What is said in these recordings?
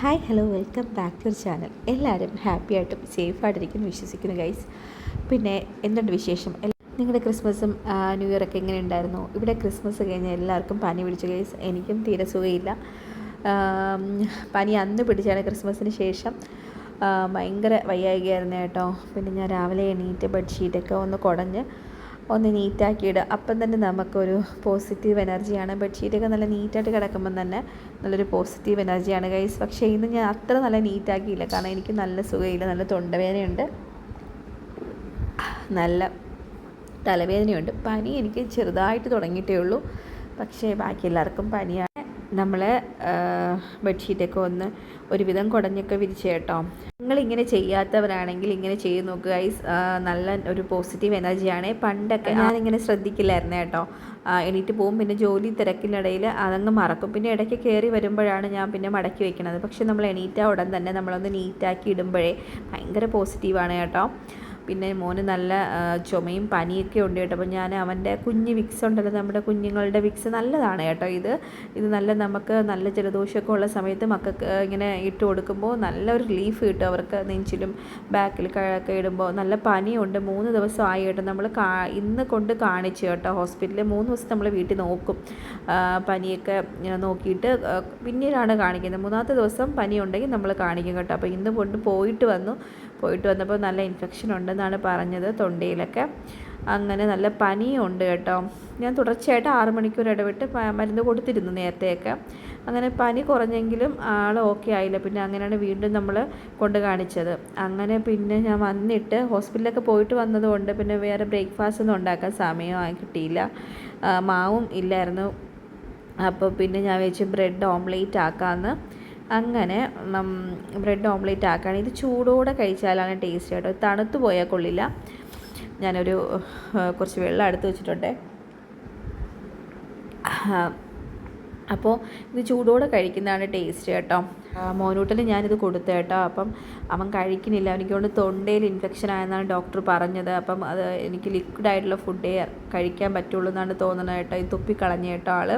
Hi hello welcome back to your channel എല്ലാവരും happy ആയിട്ടും safe വിശ്വസിക്കുന്നു ഗൈസ് പിന്നെ എന്തുണ്ട് വിശേഷം? നിങ്ങളുടെ ക്രിസ്മസും ന്യൂ ഇയറൊക്കെ എങ്ങനെ ഉണ്ടായിരുന്നു? ഇവിടെ ക്രിസ്മസ് കഴിഞ്ഞാൽ എല്ലാവർക്കും പനി പിടിച്ചു ഗൈസ് എനിക്കും തീരെ സുഖമില്ല. പനി അന്ന് പിടിച്ചാണ് ക്രിസ്മസിന് ശേഷം. ഭയങ്കര വയ്യായികയായിരുന്നു കേട്ടോ. പിന്നെ ഞാൻ രാവിലെ എണീറ്റ് ബെഡ്ഷീറ്റൊക്കെ ഒന്ന് കുടഞ്ഞ് ഒന്ന് നീറ്റാക്കി ഇടുക അപ്പം തന്നെ നമുക്കൊരു പോസിറ്റീവ് എനർജിയാണ് ബെഡ്ഷീറ്റൊക്കെ നല്ല നീറ്റായിട്ട് കിടക്കുമ്പം തന്നെ നല്ലൊരു പോസിറ്റീവ് എനർജിയാണ് ഗൈസ് പക്ഷേ ഇന്ന് ഞാൻ അത്ര നല്ല നീറ്റാക്കിയില്ല കാരണം എനിക്ക് നല്ല സുഖമില്ല നല്ല തൊണ്ടവേദനയുണ്ട്. നല്ല തലവേദനയുണ്ട്. പനി എനിക്ക് ചെറുതായിട്ട് തുടങ്ങിയിട്ടേ ഉള്ളൂ. പക്ഷേ ബാക്കി എല്ലാവർക്കും പനിയാണ്. നമ്മൾ ബെഡ്ഷീറ്റൊക്കെ ഒന്ന് ഒരുവിധം കുടഞ്ഞൊക്കെ വിരിച്ച് നിങ്ങളിങ്ങനെ ചെയ്യാത്തവരാണെങ്കിൽ ഇങ്ങനെ ചെയ്ത് നോക്കുക ഗൈസ് നല്ല ഒരു പോസിറ്റീവ് എനർജിയാണ് പണ്ടൊക്കെ ഞാനിങ്ങനെ ശ്രദ്ധിക്കില്ലായിരുന്നു കേട്ടോ. എണീറ്റ് പോകും പിന്നെ ജോലി തിരക്കിനിടയിൽ അതങ്ങ് മറക്കും. പിന്നെ ഇടയ്ക്ക് കയറി വരുമ്പോഴാണ് ഞാൻ പിന്നെ മടക്കി വെക്കുന്നത് പക്ഷെ നമ്മൾ എണീറ്റ ഉടൻ തന്നെ നമ്മളൊന്ന് നീറ്റാക്കി ഇടുമ്പോഴേ ഭയങ്കര പോസിറ്റീവാണ് കേട്ടോ. പിന്നെ മോന് നല്ല ചുമയും പനിയൊക്കെ ഉണ്ട് കേട്ടോ. അപ്പോൾ ഞാൻ അവന്റെ കുഞ്ഞ് വിക്സ് ഉണ്ടല്ലോ നമ്മുടെ കുഞ്ഞുങ്ങളുടെ വിക്സ് നല്ലതാണ് കേട്ടോ ഇത്. ഇത് നല്ല നമുക്ക് നല്ല ജലദോഷമൊക്കെ ഉള്ള സമയത്ത് മക്കൾക്ക് ഇങ്ങനെ ഇട്ട് കൊടുക്കുമ്പോൾ നല്ലൊരു റിലീഫ് കിട്ടും അവർക്ക് നെഞ്ചിലും ബാക്കിൽ ഒക്കെ ഇടുമ്പോൾ. നല്ല പനിയുണ്ട് മൂന്ന് ദിവസം ആയി കേട്ടോ. നമ്മൾ ഇന്ന് കൊണ്ട് കാണിച്ചു കേട്ടോ ഹോസ്പിറ്റലിൽ. മൂന്ന് ദിവസം നമ്മൾ വീട്ടിൽ നോക്കും. പനിയൊക്കെ നോക്കിയിട്ട് പിന്നീടാണ് കാണിക്കുന്നത്. മൂന്നാമത്തെ ദിവസം പനി ഉണ്ടെങ്കിൽ നമ്മൾ കാണിക്കും കേട്ടോ. അപ്പോൾ ഇന്ന് കൊണ്ട് പോയിട്ട് വന്നു. പോയിട്ട് വന്നപ്പോൾ നല്ല ഇൻഫെക്ഷൻ ഉണ്ടെന്നാണ് പറഞ്ഞത് തൊണ്ടയിലൊക്കെ. അങ്ങനെ നല്ല പനിയുണ്ട് കേട്ടോ. ഞാൻ തുടർച്ചയായിട്ട് ആറ് മണിക്കൂർ ഇടവിട്ട് മരുന്ന് കൊടുത്തിരുന്നു നേരത്തെയൊക്കെ. അങ്ങനെ പനി കുറഞ്ഞെങ്കിലും ആൾ ഓക്കെ ആയില്ല. പിന്നെ അങ്ങനെയാണ് വീണ്ടും നമ്മൾ കൊണ്ട് കാണിച്ചത്. അങ്ങനെ പിന്നെ ഞാൻ വന്നിട്ട് ഹോസ്പിറ്റലിലൊക്കെ പോയിട്ട് വന്നതുകൊണ്ട് പിന്നെ വേറെ ബ്രേക്ക്ഫാസ്റ്റ് ഒന്നും ഉണ്ടാക്കാൻ സമയമായി കിട്ടിയില്ല. മാവും ഇല്ലായിരുന്നു. അപ്പോൾ പിന്നെ ഞാൻ വെച്ച് ബ്രെഡ് ഓംലേറ്റ് ആക്കാമെന്ന് അങ്ങനെ ബ്രെഡ് ഓംലേറ്റ് ആക്കുകയാണ് ഇത് ചൂടോടെ കഴിച്ചാലാണ് ടേസ്റ്റ് കേട്ടോ. തണുത്ത് പോയാൽ കൊള്ളില്ല. ഞാനൊരു കുറച്ച് വെള്ളം അടുത്ത് വെച്ചിട്ടുണ്ട്. അപ്പോൾ ഇത് ചൂടോടെ കഴിക്കുന്നതാണ് ടേസ്റ്റ് കേട്ടോ. മോനൂട്ടിൽ ഞാനിത് കൊടുത്തു കേട്ടോ. അപ്പം അവൻ കഴിക്കുന്നില്ല. എനിക്കൊണ്ട് തൊണ്ടയിൽ ഇൻഫെക്ഷൻ ആയെന്നാണ് ഡോക്ടർ പറഞ്ഞത്. അപ്പം അത് എനിക്ക് ലിക്വിഡ് ആയിട്ടുള്ള ഫുഡേ കഴിക്കാൻ പറ്റുള്ളൂ എന്നാണ് തോന്നുന്നത് കേട്ടോ. ഈ തുപ്പിക്കളഞ്ഞ കേട്ടോ ആൾ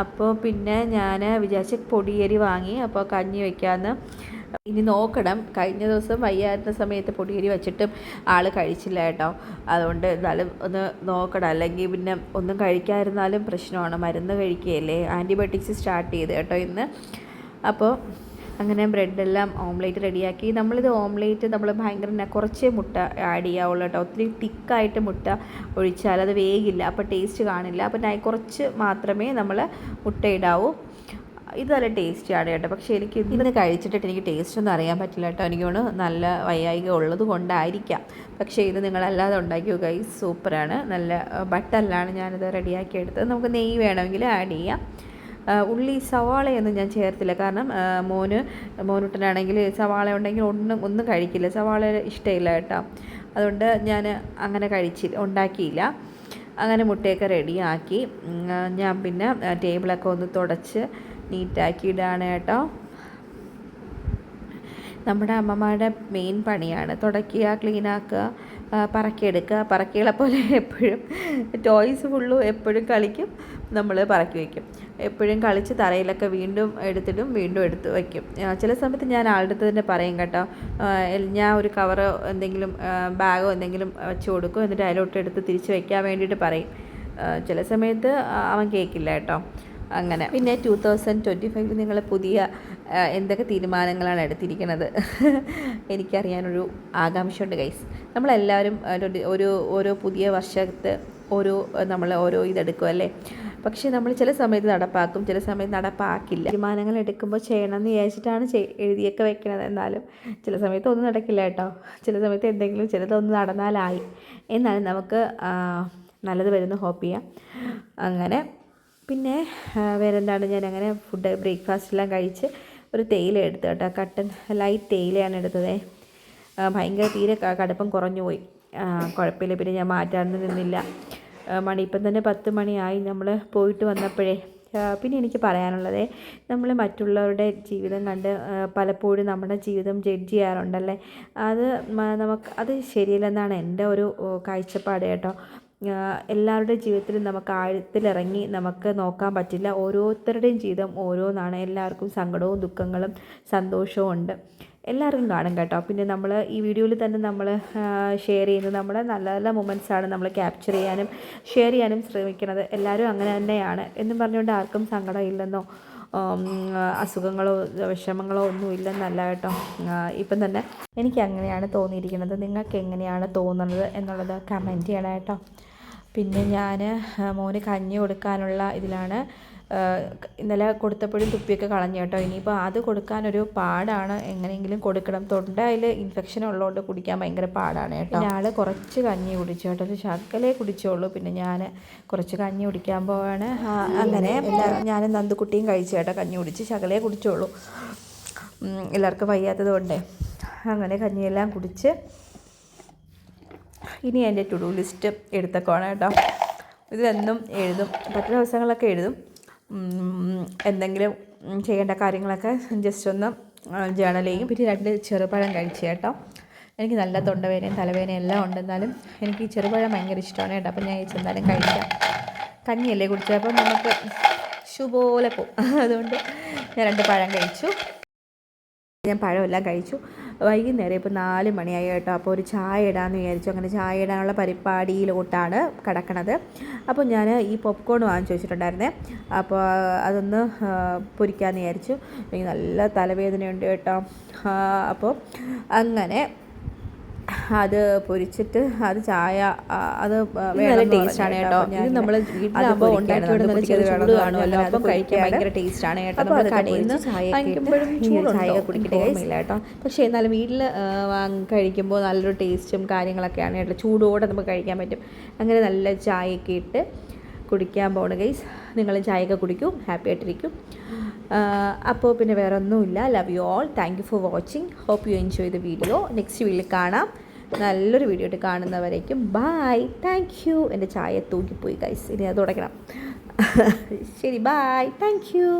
അപ്പോൾ പിന്നെ ഞാൻ വിചാരിച്ച് പൊടിയരി വാങ്ങി അപ്പോൾ കഞ്ഞി വയ്ക്കാമെന്ന് ഇനി നോക്കണം. കഴിഞ്ഞ ദിവസം വയ്യാത്ത സമയത്ത് പൊടിയരി വെച്ചിട്ടും ആൾ കഴിച്ചില്ല കേട്ടോ. അതുകൊണ്ട് എന്നാലും ഒന്ന് നോക്കണം. അല്ലെങ്കിൽ പിന്നെ ഒന്നും കഴിക്കാതിരുന്നാലും പ്രശ്നമാണ്. മരുന്ന് കഴിക്കുകയല്ലേ ആന്റിബയോട്ടിക്സ് സ്റ്റാർട്ട് ചെയ്ത് കേട്ടോ ഇന്ന്. അപ്പോൾ അങ്ങനെ ബ്രെഡെല്ലാം ഓംലേറ്റ് റെഡിയാക്കി. നമ്മളിത് ഓംലേറ്റ് നമ്മൾ ഭയങ്കര കുറച്ച് മുട്ട ആഡ് ചെയ്യാവുള്ളൂ കേട്ടോ. ഒത്തിരി തിക്കായിട്ട് മുട്ട ഒഴിച്ചാൽ അത് വേഗില്ല അപ്പോൾ ടേസ്റ്റ് കാണില്ല. അപ്പോൾ നൈ കുറച്ച് മാത്രമേ നമ്മൾ മുട്ട ഇടാവൂ. ഇത് നല്ല ടേസ്റ്റിയാണ് കേട്ടോ. പക്ഷേ എനിക്ക് ഇന്ന് കഴിച്ചിട്ടിട്ട് എനിക്ക് ടേസ്റ്റ് ഒന്നും അറിയാൻ പറ്റില്ല കേട്ടോ. എനിക്ക് തോന്നുന്നു നല്ല വയ്യായിക ഉള്ളത് കൊണ്ടായിരിക്കാം. പക്ഷേ ഇത് നിങ്ങളല്ലാതെ ഉണ്ടാക്കിയോ കൈ സൂപ്പറാണ്. നല്ല ബട്ടറിലാണ് ഞാനിത് റെഡിയാക്കി എടുത്തത് നമുക്ക് നെയ്യ് വേണമെങ്കിൽ ആഡ് ചെയ്യാം. ഉള്ളി സവാളയൊന്നും ഞാൻ ചേർത്തില്ല. കാരണം മോന് മോനുട്ടനാണെങ്കിൽ സവാള ഉണ്ടെങ്കിൽ ഒന്നും ഒന്നും കഴിക്കില്ല. സവാള ഇഷ്ടമില്ല കേട്ടോ. അതുകൊണ്ട് ഞാൻ അങ്ങനെ കഴിച്ചി ഉണ്ടാക്കിയില്ല. അങ്ങനെ മുട്ടയൊക്കെ റെഡിയാക്കി ഞാൻ പിന്നെ ടേബിളൊക്കെ ഒന്ന് തുടച്ച് നീറ്റാക്കി ഇടാണ് കേട്ടോ. നമ്മുടെ അമ്മമാരുടെ മെയിൻ പണിയാണ് തുടയ്ക്കുക ക്ലീനാക്കുക പറക്കിയെടുക്കുക പറക്കികളെ പോലെ എപ്പോഴും ടോയ്സ് ഫുള്ളും എപ്പോഴും കളിക്കും. നമ്മൾ പറക്കി വയ്ക്കും എപ്പോഴും കളിച്ച് തറയിലൊക്കെ വീണ്ടും എടുത്തിടും വീണ്ടും എടുത്ത് വയ്ക്കും. ചില സമയത്ത് ഞാൻ ആളുടെ തന്നെ പറയും കേട്ടോ ഞാൻ ഒരു കവറോ എന്തെങ്കിലും ബാഗോ എന്തെങ്കിലും വെച്ച് കൊടുക്കും എന്നിട്ട് അതിലോട്ട് എടുത്ത് തിരിച്ച് വയ്ക്കാൻ വേണ്ടിയിട്ട് പറയും. ചില സമയത്ത് അവൻ കേൾക്കില്ല കേട്ടോ. അങ്ങനെ. പിന്നെ ടു തൗസൻഡ് ട്വന്റി ഫൈവിൽ നിങ്ങൾ പുതിയ എന്തൊക്കെ തീരുമാനങ്ങളാണ് എടുത്തിരിക്കുന്നത്? എനിക്കറിയാനൊരു ആകാംക്ഷയുണ്ട് ഗൈസ്. നമ്മളെല്ലാവരും ഒരു ഓരോ പുതിയ വർഷത്ത് ഓരോ നമ്മൾ ഓരോ ഇതെടുക്കും അല്ലേ? പക്ഷേ നമ്മൾ ചില സമയത്ത് നടപ്പാക്കും ചില സമയത്ത് നടപ്പാക്കില്ല. തീരുമാനങ്ങൾ എടുക്കുമ്പോൾ ചെയ്യണമെന്ന് വിചാരിച്ചിട്ടാണ് എഴുതിയൊക്കെ വെക്കണത്. എന്നാലും ചില സമയത്ത് ഒന്നും നടക്കില്ല കേട്ടോ. ചില സമയത്ത് എന്തെങ്കിലും ചിലതൊന്ന് നടന്നാലായി. എന്നാലും നമുക്ക് നല്ലത് വരുന്ന ഹോപ്പ് ചെയ്യാം. അങ്ങനെ പിന്നെ വേറെ എന്താണ് ഞാൻ അങ്ങനെ ഫുഡ് ബ്രേക്ക്ഫാസ്റ്റ് എല്ലാം കഴിച്ച് ഒരു തേയില എടുത്തു കേട്ടോ. കട്ടൻ ലൈറ്റ് തേയിലയാണ് എടുത്തത്. ഭയങ്കര തീരെ കടുപ്പം കുറഞ്ഞു പോയി. കുഴപ്പമില്ല. പിന്നെ ഞാൻ മാറ്റാനൊന്നും നിന്നില്ല. മണി. ഇപ്പം തന്നെ പത്ത് മണിയായി നമ്മൾ പോയിട്ട് വന്നപ്പോഴേ. പിന്നെ എനിക്ക് പറയാനുള്ളത് നമ്മൾ മറ്റുള്ളവരുടെ ജീവിതം കണ്ട് പലപ്പോഴും നമ്മുടെ ജീവിതം ജഡ്ജ് ചെയ്യാറുണ്ടല്ലേ? അത് നമുക്ക് അത് ശരിയല്ലെന്നാണ് എന്റെ ഒരു കാഴ്ചപ്പാട് കേട്ടോ. എല്ലാവരുടെ ജീവിതത്തിലും നമുക്ക് ആഴത്തിലിറങ്ങി നമുക്ക് നോക്കാൻ പറ്റില്ല. ഓരോരുത്തരുടെയും ജീവിതം ഓരോന്നാണ്. എല്ലാവർക്കും സങ്കടവും ദുഃഖങ്ങളും സന്തോഷവും ഉണ്ട്. എല്ലാവർക്കും കാണും കേട്ടോ. പിന്നെ നമ്മൾ ഈ വീഡിയോയിൽ തന്നെ നമ്മൾ ഷെയർ ചെയ്യുന്നത് നമ്മുടെ നല്ല നല്ല മൊമെന്റ്സാണ് നമ്മൾ ക്യാപ്ചർ ചെയ്യാനും ഷെയർ ചെയ്യാനും ശ്രമിക്കുന്നത്. എല്ലാവരും അങ്ങനെ തന്നെയാണ്. എന്നും പറഞ്ഞുകൊണ്ട് ആർക്കും സങ്കടം ഇല്ലെന്നോ ഉം, അസുഖങ്ങളോ വിഷമങ്ങളോ ഒന്നും ഇല്ലെന്നല്ല കേട്ടോ. ഇപ്പം തന്നെ എനിക്ക് അങ്ങനെയാണ് തോന്നിയിരിക്കുന്നത്. നിങ്ങൾക്ക് എങ്ങനെയാണ് തോന്നുന്നത് എന്നുള്ളത് കമന്റ് ചെയ്യണം കേട്ടോ. പിന്നെ ഞാൻ മോന് കഞ്ഞി കൊടുക്കാനുള്ള ഇതിലാണ് ഇന്നലെ കൊടുത്തപ്പോഴും തുപ്പിയൊക്കെ കളഞ്ഞു കേട്ടോ. ഇനിയിപ്പോൾ അത് കൊടുക്കാനൊരു പാടാണ്. എങ്ങനെയെങ്കിലും കൊടുക്കണം. തൊണ്ടയിൽ ഇൻഫെക്ഷൻ ഉള്ളതുകൊണ്ട് കുടിക്കാൻ ഭയങ്കര പാടാണ് കേട്ടോ. ആൾ കുറച്ച് കഞ്ഞി കുടിച്ചു കേട്ടോ. ഒരു ശകലേ കുടിച്ചോളൂ പിന്നെ ഞാൻ കുറച്ച് കഞ്ഞി കുടിക്കാൻ പോവാണ്. അങ്ങനെ. ഞാനും നന്ദുക്കുട്ടിയും കഴിച്ചു കേട്ടോ. കഞ്ഞി കുടിച്ച് ശകലേ കുടിച്ചോളൂ. എല്ലാവർക്കും വയ്യാത്തത് കൊണ്ടേ. അങ്ങനെ കഞ്ഞിയെല്ലാം കുടിച്ച് ഇനി എന്റെ ടു ഡു ലിസ്റ്റ് എടുത്തേക്കോണം കേട്ടോ. ഇതിലെന്നും എഴുതും. പറ്റുന്ന ദിവസങ്ങളൊക്കെ എഴുതും. എന്തെങ്കിലും ചെയ്യേണ്ട കാര്യങ്ങളൊക്കെ ജസ്റ്റ് ഒന്ന് ജേണൽ ചെയ്യും. പിന്നെ രണ്ട് ചെറുപഴം കഴിച്ചു കേട്ടോ. എനിക്ക് നല്ല തൊണ്ടവേദനയും തലവേദനയും എല്ലാം ഉണ്ടെന്നാലും എനിക്ക് ഈ ചെറുപഴം ഭയങ്കര ഇഷ്ടമാണ് കേട്ടോ. അപ്പം ഞാൻ ഈ ചെന്നാലും കഴിക്കാം. കഞ്ഞിയല്ലേ കുടിച്ചത്? അപ്പം നമുക്ക് ഷുപോലെ പോകും. അതുകൊണ്ട് ഞാൻ രണ്ട് പഴം കഴിച്ചു. ഞാൻ പഴമെല്ലാം കഴിച്ചു. വൈകുന്നേരം ഇപ്പോൾ നാല് മണിയായി കേട്ടോ. അപ്പോൾ ഒരു ചായ ഇടാമെന്ന് വിചാരിച്ചു. അങ്ങനെ ചായ ഇടാനുള്ള പരിപാടിയിലോട്ടാണ് കിടക്കണത്. അപ്പോൾ ഞാൻ ഈ പോപ്കോൺ വാങ്ങിച്ചു വെച്ചിട്ടുണ്ടായിരുന്നേ. അപ്പോൾ അതൊന്ന് പൊരിക്കാമെന്ന് വിചാരിച്ചു. നല്ല തലവേദനയുണ്ട് കേട്ടോ. അപ്പോൾ അങ്ങനെ അത് പൊരിച്ചിട്ട് അത് ചായ അത് നല്ല ടേസ്റ്റാണ് കേട്ടോ. ഇത് നമ്മൾ വീട്ടിലാകുമ്പോൾ ഉണ്ടാക്കിയോടുന്ന ചൂട് കാണുമല്ലോ അപ്പം കഴിക്കാൻ ഭയങ്കര ടേസ്റ്റാണ് കേട്ടോ. നമ്മൾ കടയിൽ നിന്ന് വാങ്ങിക്കുമ്പോഴും ചായ കുടിക്കട്ടെ ഇല്ല കേട്ടോ പക്ഷേ എന്നാലും വീട്ടിൽ കഴിക്കുമ്പോൾ നല്ലൊരു ടേസ്റ്റും കാര്യങ്ങളൊക്കെയാണ് കേട്ടോ. ചൂടോടെ നമുക്ക് കഴിക്കാൻ പറ്റും. അങ്ങനെ നല്ല ചായയൊക്കെ ഇട്ട് കുടിക്കാൻ പോണ ഗൈസ് നിങ്ങൾ ചായയൊക്കെ കുടിക്കും. ഹാപ്പി ആയിട്ടിരിക്കും. അപ്പോൾ പിന്നെ വേറെ ഒന്നുമില്ല love you all thank you for watching hope you enjoy the video next വീഡിയോയിൽ കാണാം. നല്ലൊരു വീഡിയോ ആയിട്ട് കാണുന്നവരേക്കും. ബായ് താങ്ക് യു എന്റെ ചായ തൂക്കിപ്പോയി ഗൈസ് ഇനി അത് തുടങ്ങണം ശരി ബായ് താങ്ക് യു